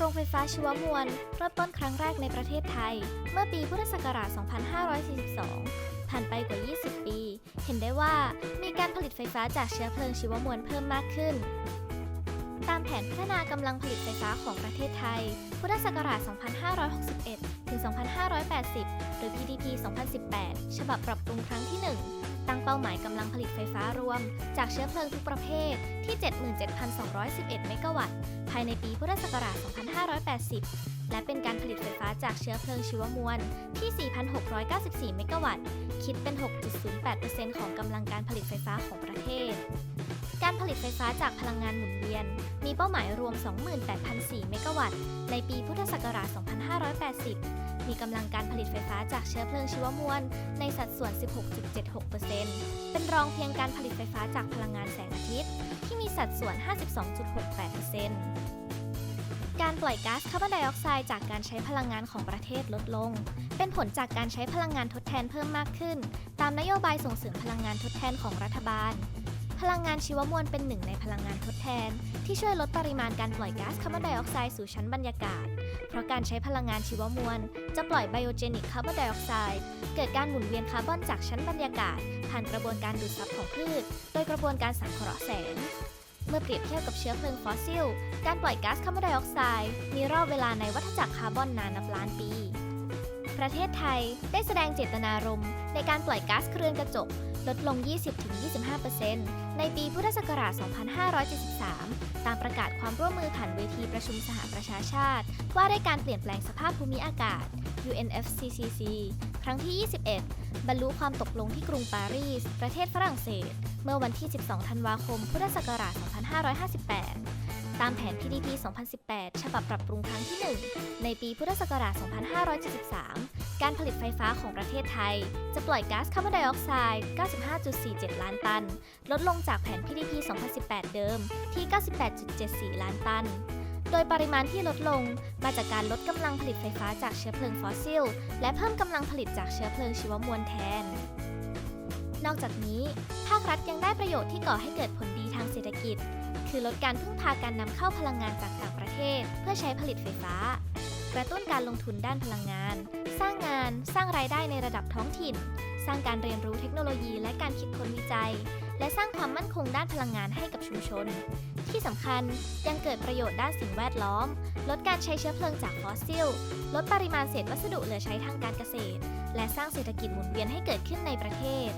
โรงไฟฟ้าชีวมวลเริ่มต้นครั้งแรกในประเทศไทย เมื่อปีพุทธศักราช 2542 ผ่านไปกว่า 20 ปี เห็นได้ว่ามีการผลิตไฟฟ้าจากเชื้อเพลิงชีวมวลเพิ่มมากขึ้น ตามแผนพัฒนากำลังผลิตไฟฟ้าของประเทศไทย พุทธศักราช 2561 ถึง 2580 หรือ PDP 2018 ฉบับปรับปรุงครั้งที่ 1 ตั้งเป้าหมายกำลังผลิตไฟฟ้ารวม จากเชื้อเพลิงทุกประเภทที่ 77,211 เมกะวัตต์ ภายในปีพุทธศักราช 2580 และเป็นการผลิตไฟฟ้าจากเชื้อเพลิงชีวมวลที่ 4,694 เมกะวัตต์ คิดเป็น 6.08%ของกำลังการผลิตไฟฟ้าของประเทศ การผลิตไฟฟ้าจากพลังงานหมุนเวียน มีเป้าหมายรวม 28,004 เมกะวัตต์ ในปีพุทธศักราช 2580 มีกำลังการผลิตไฟฟ้าจากเชื้อเพลิงชีวมวล ในสัดส่วน 16.76%เป็นรองเพียงการผลิตไฟฟ้าจากพลังงานแสงอาทิตย์ ที่มีสัดส่วน 52.68%การปล่อยก๊าซคาร์บอนไดออกไซด์จากการใช้พลังงานของประเทศลดลง เป็นผลจากการใช้พลังงานทดแทนเพิ่มมากขึ้น ตามนโยบายส่งเสริมพลังงานทดแทนของรัฐบาล พลังงานชีวมวลเป็นหนึ่งในพลังงานทดแทน ที่ช่วยลดปริมาณการปล่อยก๊าซคาร์บอนไดออกไซด์สู่ชั้นบรรยากาศ เพราะการใช้พลังงานชีวมวล จะปล่อยไบโอเจนิกคาร์บอนไดออกไซด์เกิดการหมุนเวียนคาร์บอนจากชั้นบรรยากาศ ผ่านกระบวนการดูดซับของพืช โดยกระบวนการสังเคราะห์แสงเมื่อเปรียบเทียบกับเชื้อเพลิงฟอสซิล การปล่อยก๊าซคาร์บอนไดออกไซด์มีรอบเวลาในวัฏจักรคาร์บอนนานนับล้านปี ประเทศไทยได้แสดงเจตนารมณ์ในการปล่อยก๊าซเรือนกระจก ลดลง 20-25%ในปีพุทธศักราช 2573 ตามประกาศความร่วมมือผ่านเวทีประชุมสหประชาชาติ ว่าด้วยการเปลี่ยนแปลงสภาพภูมิอากาศ UNFCCC ครั้งที่ 21 บรรลุความตกลงที่กรุงปารีส ประเทศฝรั่งเศส เมื่อวันที่ 12 ธันวาคม พุทธศักราช 2558 ตามแผน PDP 2018 ฉบับปรับปรุงครั้งที่ 1 ในปีพุทธศักราช 2573 การผลิตไฟฟ้าของประเทศไทย จะปล่อยก๊าซคาร์บอนไดออกไซด์ 95.47 ล้านตัน ลดลงจากแผน PDP 2018 เดิมที่ 98.74 ล้านตัน โดยปริมาณที่ลดลงมาจากการลดกำลังผลิตไฟฟ้าจากเชื้อเพลิงฟอสซิล และเพิ่มกำลังผลิตจากเชื้อเพลิงชีวมวลแทน นอกจากนี้ ภาครัฐยังได้ประโยชน์ที่ก่อให้เกิดผลดีทางเศรษฐกิจ คือลดการพึ่งพาการนำเข้าพลังงานจากต่างประเทศ เพื่อใช้ผลิตไฟฟ้า กระตุ้นการลงทุนด้านพลังงาน สร้างงาน สร้างรายได้ในระดับท้องถิ่น สร้างการเรียนรู้เทคโนโลยีและการคิดค้นวิจัย และสร้างความมั่นคงด้านพลังงานให้กับชุมชน ที่สำคัญยังเกิดประโยชน์ด้านสิ่งแวดล้อม ลดการใช้เชื้อเพลิงจากฟอสซิล ลดปริมาณเศษวัสดุเหลือใช้ทางการเกษตร และสร้างเศรษฐกิจหมุนเวียนให้เกิดขึ้นในประเทศ